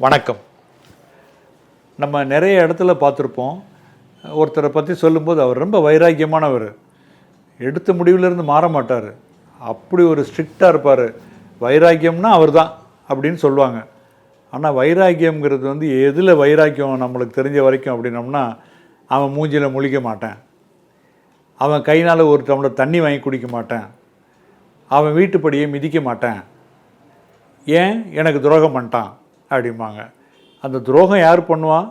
வணக்கம். நம்ம நிறைய இடத்துல பார்த்துருப்போம். ஒருத்தரை பற்றி சொல்லும்போது அவர் ரொம்ப வைராக்கியமானவர். எடுத்த முடிவிலிருந்து மாற மாட்டார். அப்படி ஒரு ஸ்ட்ரிக்டாக இருப்பார். வைராக்கியம்னா அவர் தான் அப்படின்னு சொல்லுவாங்க. ஆனால் வைராக்கியம்ங்கிறது வந்து எதில் வைராக்கியம் நம்மளுக்கு தெரிஞ்ச வரைக்கும் அப்படின்னம்னா அவன் மூஞ்சியில் முழிக்க மாட்டேன். அவன் கைனால் ஒரு டம்ளர் தண்ணி வாங்கி குடிக்க மாட்டேன். அவன் வீட்டுப்படியை மிதிக்க மாட்டேன். ஏன்? எனக்கு துரோகம் பண்ணிட்டான். அப்படிம்பாங்க. அந்த துரோகம் யார் பண்ணுவான்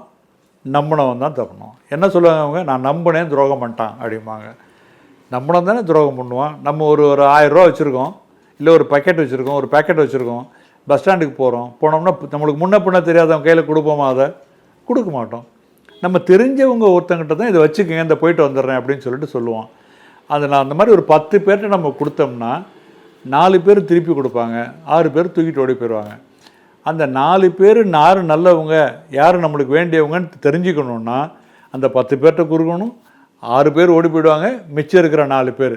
நம்பினவன் தான் தப்பணும் என்ன சொல்லுவாங்க அவங்க? நான் நம்பினேன் துரோகம் பண்ணிட்டான் அப்படிம்பாங்க. நம்பினவன் தானே துரோகம் பண்ணுவான்? நம்ம ஒரு ஒரு ஆயிரரூவா வச்சுருக்கோம். இல்லை ஒரு பக்கெட் வச்சுருக்கோம் ஒரு பேக்கெட் வச்சுருக்கோம். பஸ் ஸ்டாண்டுக்கு போகிறோம் போனோம்னா நம்மளுக்கு முன்ன பின்ன தெரியாதவங்க கையில் கொடுப்போமா அதை? கொடுக்க மாட்டோம். நம்ம தெரிஞ்சவங்க ஒருத்தங்கிட்ட தான் இதை வச்சுக்கோங்க இந்த போயிட்டு வந்துடுறேன் அப்படின்னு சொல்லிட்டு சொல்லுவோம் அது நான் அந்த மாதிரி ஒரு பத்து பேர்கிட்ட நம்ம கொடுத்தோம்னா நாலு பேர் திருப்பி கொடுப்பாங்க. ஆறு பேர் தூக்கிட்டு ஓடி போயிடுவாங்க. அந்த நாலு பேர் யார் நல்லவங்க யார் நம்மளுக்கு வேண்டியவங்கன்னு தெரிஞ்சுக்கணுன்னா அந்த பத்து பேர்கிட்ட கொடுக்கணும் ஆறு பேர் ஓடி போயிடுவாங்க மிச்சம் இருக்கிற நாலு பேர்.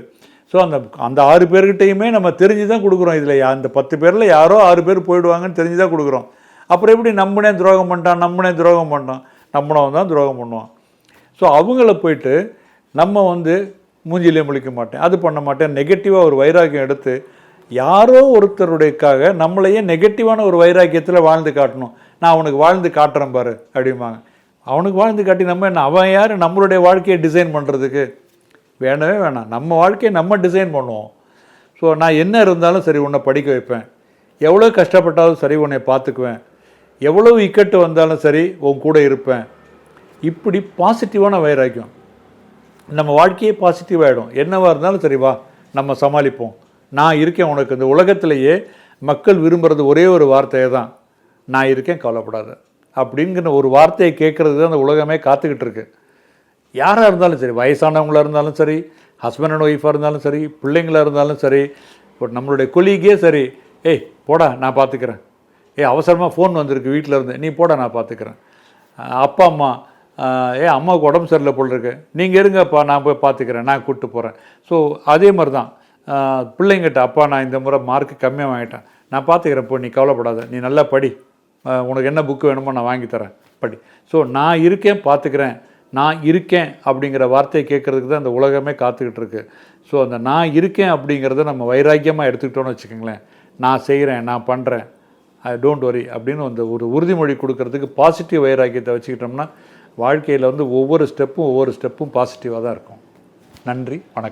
ஸோ அந்த அந்த ஆறு பேர்கிட்டையுமே நம்ம தெரிஞ்சு தான் கொடுக்குறோம் இதில். அந்த பத்து பேரில் யாரோ ஆறு பேர் போயிடுவாங்கன்னு தெரிஞ்சு தான் கொடுக்குறோம். அப்புறம் எப்படி நம்மனே துரோகம் பண்ணிட்டான் நம்மனே துரோகம் பண்ணிட்டான் நம்மளவன் தான் துரோகம் பண்ணுவான். ஸோ அவங்கள போயிட்டு நம்ம வந்து மூஞ்சிலே முழிக்க மாட்டேன் அது பண்ண மாட்டேன் நெகட்டிவாக ஒரு வைராக்கியம் எடுத்து யாரோ ஒருத்தருடையக்காக நம்மளையே நெகட்டிவான ஒரு வைராக்கியத்தில் வாழ்ந்து காட்டணும். நான் அவனுக்கு வாழ்ந்து காட்டுறேன் பாரு அப்படிம்பாங்க. அவனுக்கு வாழ்ந்து காட்டி நம்ம என்ன அவன் யார்? நம்மளுடைய வாழ்க்கையை டிசைன் பண்ணுறதுக்கு வேணவே வேணாம். நம்ம வாழ்க்கையை நம்ம டிசைன் பண்ணுவோம். ஸோ நான் என்ன இருந்தாலும் சரி உன்னை படிக்க வைப்பேன். எவ்வளோ கஷ்டப்பட்டாலும் சரி உன்னை பார்த்துக்குவேன். எவ்வளோ இக்கட்டு வந்தாலும் சரி உன் கூட இருப்பேன். இப்படி பாசிட்டிவான வைராக்கியம். நம்ம வாழ்க்கையே பாசிட்டிவ் ஆகிடும் என்னவாக இருந்தாலும் சரி வா நம்ம சமாளிப்போம். நான் இருக்கேன் உனக்கு. இந்த உலகத்திலேயே மக்கள் விரும்புகிறது ஒரே ஒரு வார்த்தையை தான். நான் இருக்கேன் கவலைப்படாத. அப்படிங்கிற ஒரு வார்த்தையை கேட்குறது தான் அந்த உலகமே காத்துக்கிட்டு இருக்கு. யாராக இருந்தாலும் சரி வயசானவங்களாக இருந்தாலும் சரி ஹஸ்பண்ட் அண்ட் ஒய்ஃபாக இருந்தாலும் சரி பிள்ளைங்களாக இருந்தாலும் சரி இப்போ நம்மளுடைய கொலீகே சரி ஏய் போடா நான் பார்த்துக்கிறேன் ஏய் அவசரமாக ஃபோன் வந்திருக்கு வீட்டில் இருந்து. நீ போடா நான் பார்த்துக்கிறேன் அப்பா அம்மா ஏ அம்மாவுக்கு உடம்பு சரியில்லை போல் இருக்கு. நீங்கள் இருங்கப்பா நான் போய் பார்த்துக்கிறேன் நான் கூப்பிட்டு போகிறேன் ஸோ அதே மாதிரி தான் பிள்ளைங்கிட்ட அப்பா நான் இந்த முறை மார்க் கம்மியாக வாங்கிட்டேன். நான் பார்த்துக்கிறேன் நீ கவலைப்படாத. நீ நல்லா படி. உனக்கு என்ன புக்கு வேணுமோ நான் வாங்கி தரேன். படி. ஸோ நான் இருக்கேன் பார்த்துக்கிறேன் நான் இருக்கேன் அப்படிங்கிற வார்த்தையை கேட்குறதுக்கு தான் இந்த உலகமே காத்துக்கிட்டு இருக்கு. ஸோ அந்த நான் இருக்கேன் அப்படிங்கிறத நம்ம வைராக்கியமாக எடுத்துக்கிட்டோன்னு வச்சுக்கோங்களேன். நான் செய்கிறேன் நான் பண்ணுறேன் ஐ டோன்ட் வரி அப்படின்னு அந்த ஒரு உறுதிமொழி கொடுக்கறதுக்கு பாசிட்டிவ் வைராக்கியத்தை வச்சுக்கிட்டோம்னா வாழ்க்கையில் வந்து ஒவ்வொரு ஸ்டெப்பும் ஒவ்வொரு ஸ்டெப்பும் பாசிட்டிவாக தான் இருக்கும். நன்றி வணக்கம்.